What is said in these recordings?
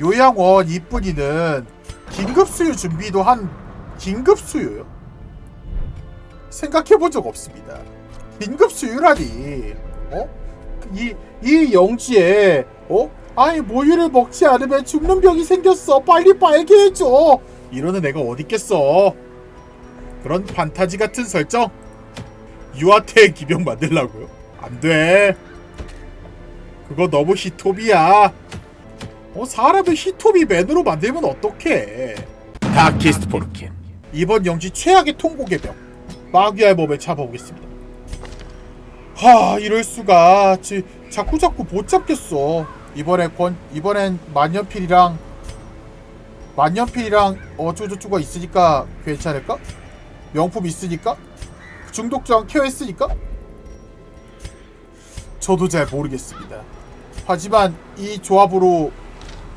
요양원 이쁜이는 긴급수유 준비도 한 긴급수유요? 생각해본 적 없습니다. 긴급수유라니, 어? 이, 이 영지에, 어? 아이, 모유를 먹지 않으면 죽는 병이 생겼어. 빨리 빨게 해줘. 이러는 애가 어딨겠어. 그런 판타지 같은 설정? 유아태 기병 만들라고요? 안 돼. 그거 너무 히톱이야. 어, 사람을 히톱이 맨으로 만들면 어떡해. 다키스트 포르킨 이번 영지 최악의 통곡의 병. 마귀의 몸을 잡아오겠습니다. 하, 이럴 수가. 지, 자꾸 자꾸 못 잡겠어. 이번에 권 이번엔 만년필이랑 만년필이랑 어쩌고저쩌고가 있으니까 괜찮을까? 명품 있으니까? 중독장 케어했으니까? 저도 잘 모르겠습니다. 하지만 이 조합으로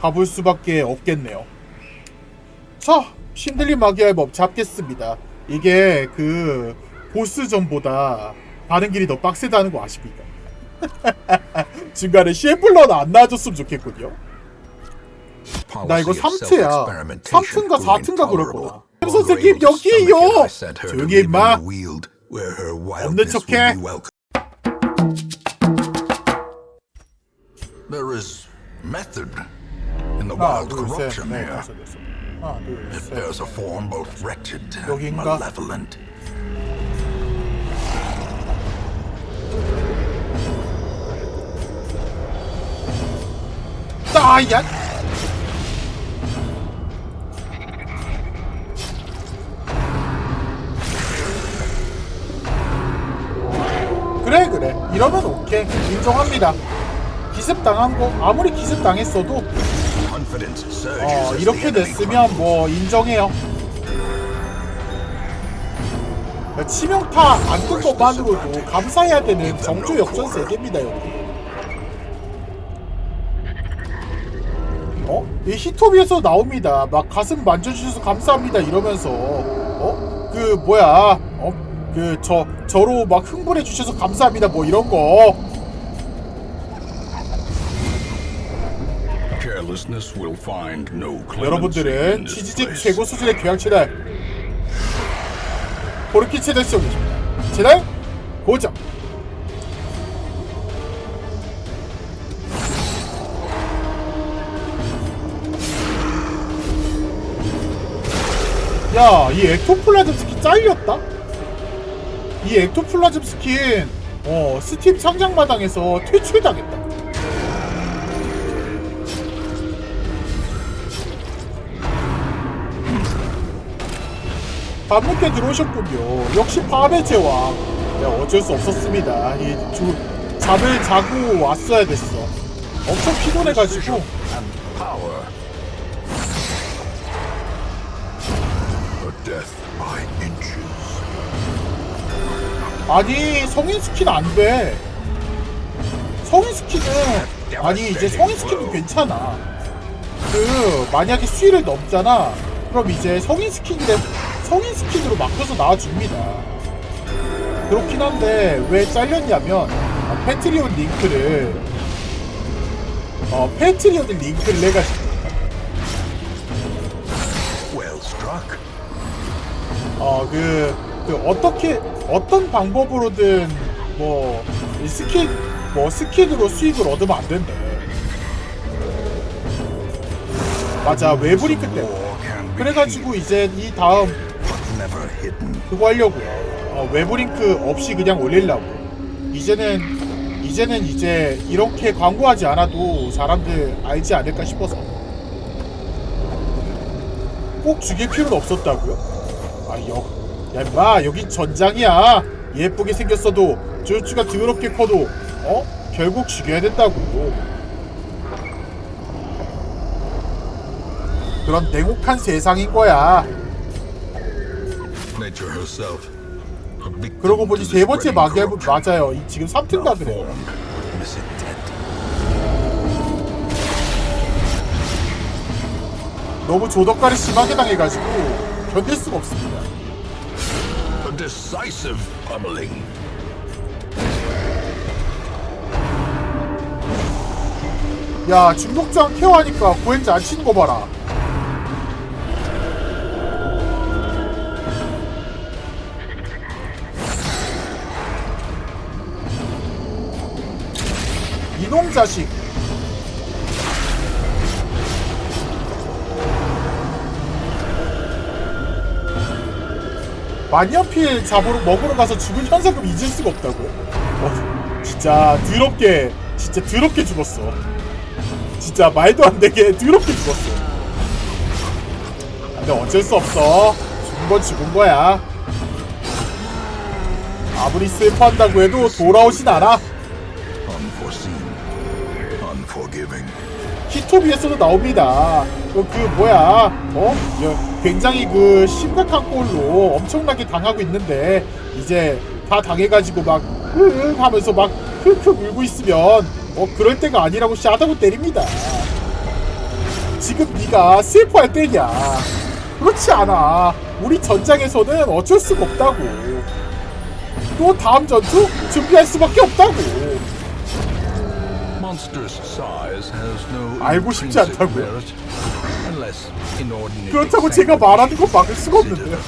가볼 수밖에 없겠네요. 자, 신들린 마귀의 법 잡겠습니다. 이게 그 보스전보다 가는 길이 더 빡세다는 거 아십니까? 중간에 셰플러는 안 나와줬으면 좋겠군요. 나 이거 3트야. 3트인가 4트인가 그럴 거야. 선생님 여기에요. 조용히 해, 임마. 없는 척해. There is method the 하나, wild 둘, 셋, corruption 넷, here. 다섯, 여섯. 하나, 둘, It 셋. bears a form both wretched and 여긴가? malevolent. 따야. 그래 그래 이러면 오케이 인정합니다 기습 당한 거 아무리 기습 당했어도 어, 이렇게 됐으면 뭐 인정해요 치명타 안뜬 것만으로도 감사해야 되는 정조 역전 세계입니다 여기 어? 이 히토비에서 나옵니다. 막 가슴 만져주셔서 감사합니다 이러면서 어? 그 뭐야? 어? 그 저 저로 막 흥분해 주셔서 감사합니다 뭐 이런 거. 여러분들은 치즈집 place. 최고 수준의 교양 채널 포르키 채널 시청 계십니다 채널 고정. 야, 이 엑토플라즘 스킨 잘렸다? 이 엑토플라즘 스킨, 어, 스팀 상장마당에서 퇴출당했다. 밤늦게 들어오셨군요. 역시 밤의 제왕. 네, 어쩔 수 없었습니다. 이 주, 잠을 자고 왔어야 됐어. 엄청 피곤해가지고. 아니 성인 스킨 안 돼. 성인 스킨은 아니 이제 성인 스킨은 괜찮아. 그 만약에 수위를 넘잖아. 그럼 이제 성인 스킨인데 성인 스킨으로 바꿔서 나와줍니다. 그렇긴 한데 왜 잘렸냐면 어, 패트리온 링크를 어 패트리온 링크를 내가 Well struck. 어그 그 어떻게 어떤 방법으로든 뭐이 스킨 뭐 스킨으로 수익을 얻으면 안 된대. 맞아 외부링크 때문에. 그래가지고 이제 이 다음. 그거 하려고요. 어, 외부 링크 없이 그냥 올리려고. 이제는 이제는 이제 이렇게 광고하지 않아도 사람들 알지 않을까 싶어서. 꼭 죽일 필요는 없었다고요? 아, 여, 야, 임마, 여기 전장이야. 예쁘게 생겼어도, 조주가 더럽게 커도, 어? 결국 죽여야 된다고. 그런 냉혹한 세상인 거야. Nature herself. a victim 그러고 보니 to 세 번째 corruption. 맞아요. 이 지금 3트인가 그래요. Malformed, misintent. 너무 조덕가를 심하게 당해가지고 견딜 수가 없습니다. A decisive pummeling. 야 중독자 케어하니까 고행자 안 치는 거 봐라 이놈 자식 만년필 잡으러 먹으러 가서 죽은 현상금 잊을 수가 없다고요? 어, 진짜 더럽게 진짜 더럽게 죽었어. 진짜 말도 안 되게 더럽게 죽었어. 근데 어쩔 수 없어. 죽은 건 죽은 거야. 아무리 슬퍼한다고 해도 돌아오진 않아. 히토비에서도 나옵니다. 그, 그 뭐야, 어? 여- 굉장히 그 심각한 꼴로 엄청나게 당하고 있는데 이제 다 당해가지고 막 흐흐 하면서 막 흐흐 울고 있으면 어 그럴 때가 아니라고 샤다고 때립니다. 지금 네가 슬퍼할 때냐? 그렇지 않아. 우리 전장에서는 어쩔 수가 없다고. 또 다음 전투 준비할 수밖에 없다고. 알고 싶지 않다고요. 그렇다고 제가 말하는 거 막을 수가 없는데요.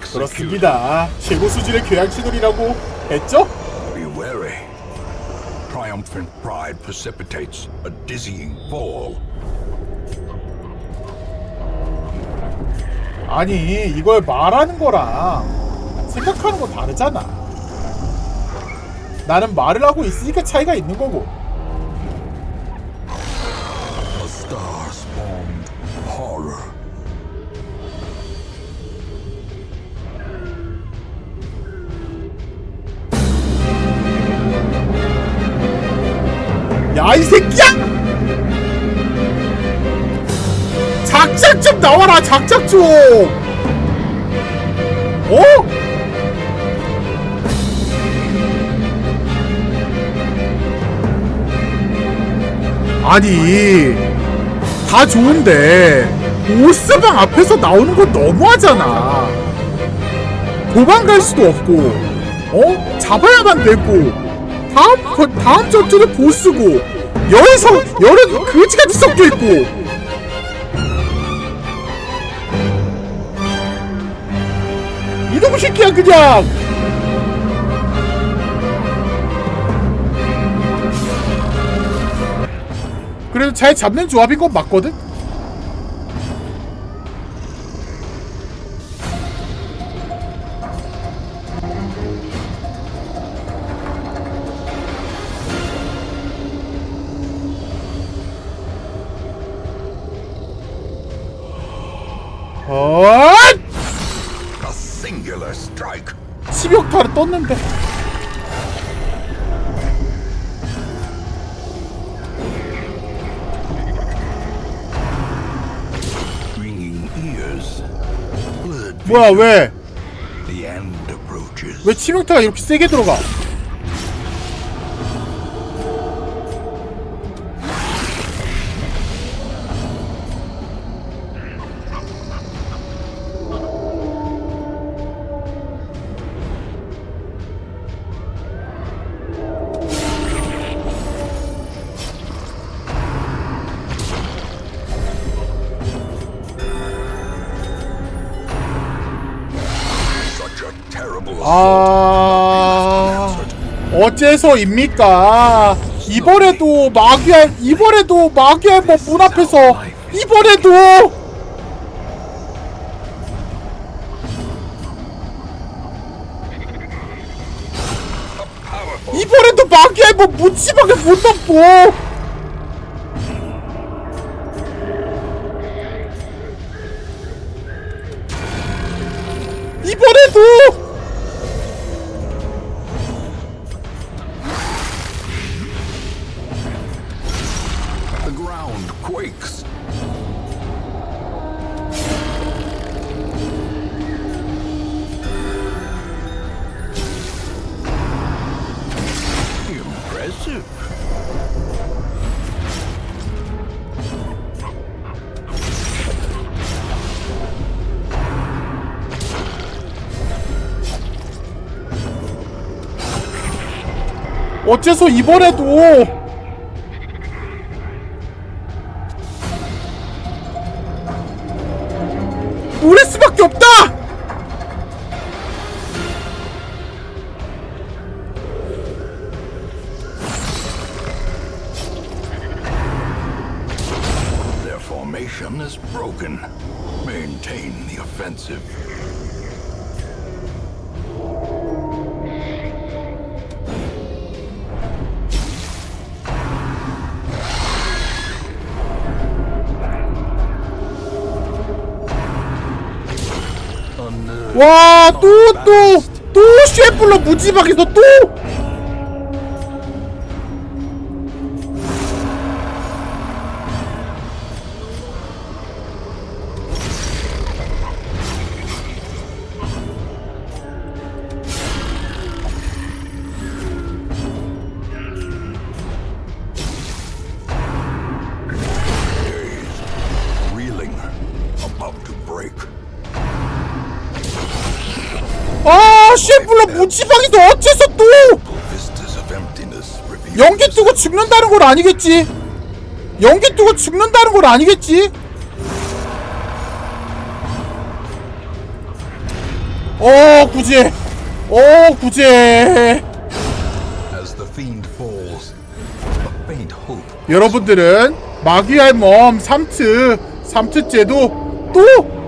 그렇습니다. 최고 수준의 교양 채널이라고 했죠? Be wary. Triumphant pride precipitates a dizzying fall. 아니 이걸 말하는 거랑 생각하는 건 다르잖아. 나는 말을 하고 있으니까 차이가 있는 거고. 야 이 새끼야! 작작 좀 나와라 작작 좀! 어? 아니 다 좋은데 오스방 앞에서 나오는 거 너무하잖아. 도망갈 수도 없고 어? 잡아야만 되고 다음 거- 다음 전투는 보스고 여기서 여러 그지같이 섞여 있고. 이놈의 새끼야 그냥 그래도 잘 잡는 조합인 건 맞거든? 어 A singular strike. 10역타를 떴는데 뭐야. 왜? 왜 치명타가 이렇게 세게 들어가? 어째서입니까? 이번에도 마귀알 이번에도 마귀알 뭐문 앞에서 이번에도. 이번에도 마귀알 뭐 무지막에 못 넘고 이번에도 ground quakes. Impressive. 어째서 이번에도 노레스밖에 없다! 와, 또, 또, 또 쉐플러 무지막에서 또! 아, 쉐플러 무지막에서 어째서 또! 연기 뜨고 죽는다는 건 아니겠지? 연기 뜨고 죽는다는 건 아니겠지? 어, 구제. 어, 구제. 여러분들은 마귀의 몸 3트 3트째도 또,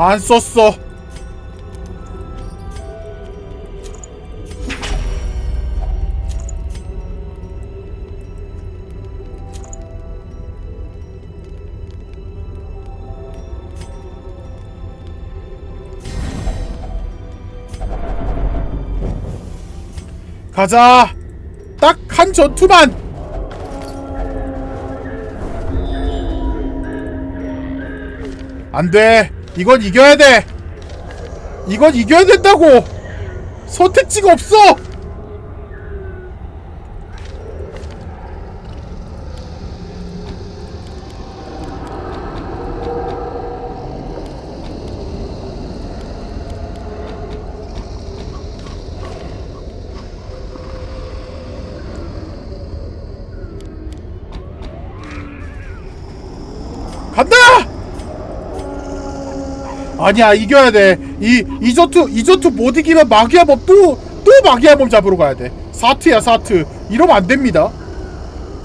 안 썼어. 가자. 딱 한 전투만. 안 돼. 이건 이겨야 돼. 이건 이겨야 된다고. 선택지가 없어. 간다! 아니야 이겨야 돼이 이저트 이저트 못 이기면 마귀의 법또또 마귀의 법 잡으러 가야 돼 사트야 사트 이러면 안 됩니다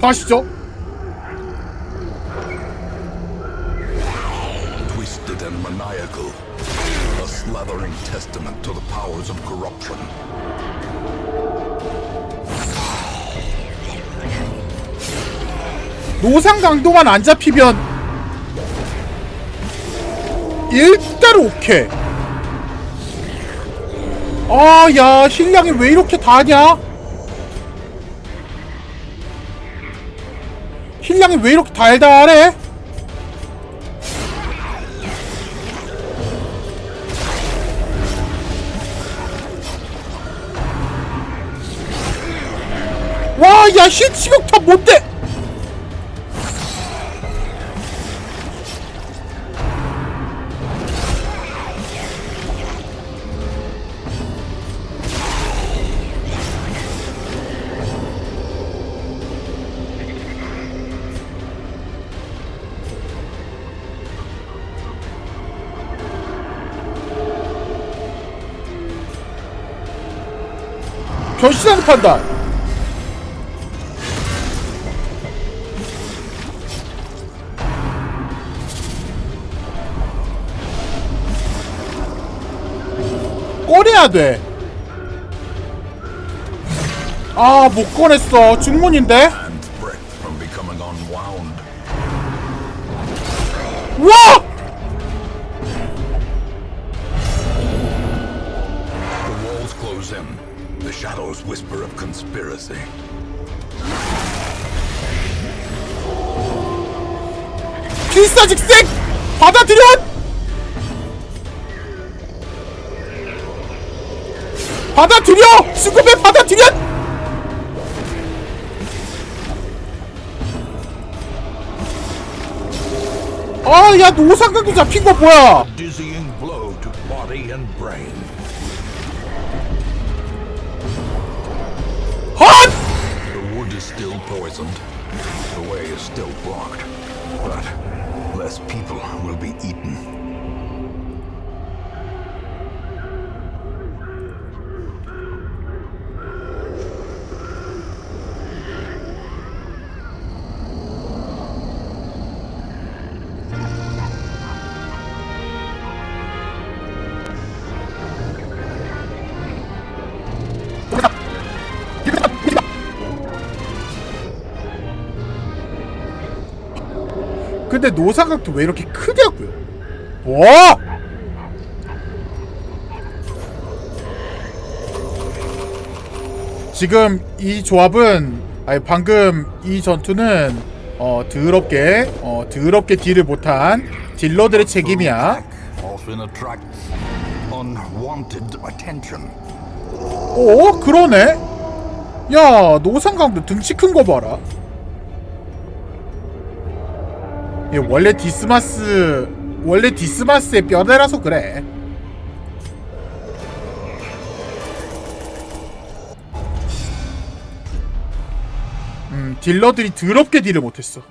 가시죠. 노상 강도만 안 잡히면 일단 오케이. 아야 힐량이 왜 이렇게 다냐? 힐량이 왜 이렇게 달달해? 와야 힐치격타 못돼 변신하는 판단 꺼내야 돼. 아, 못 꺼냈어. 중문인데? 와! The shadows whisper of conspiracy. 필사직생 받아들여! 받아들여! 수급에 받아들여! 아, 야, 노상각도 잡힌 거 뭐야? Dizzying blow to body and brain. 헛! The wood is still poisoned. The way is still blocked. But less people will be eaten. 근데 노상각도 왜 이렇게 크냐고요? 와! 지금 이 조합은 아니 방금 이 전투는 어 더럽게 어 더럽게 딜을 못한 딜러들의 책임이야. Attention. 어 그러네. 야 노상각도 등치 큰 거 봐라. 얘 원래 디스마스 원래 디스마스의 뼈대라서 그래. 음 딜러들이 더럽게 딜을 못했어.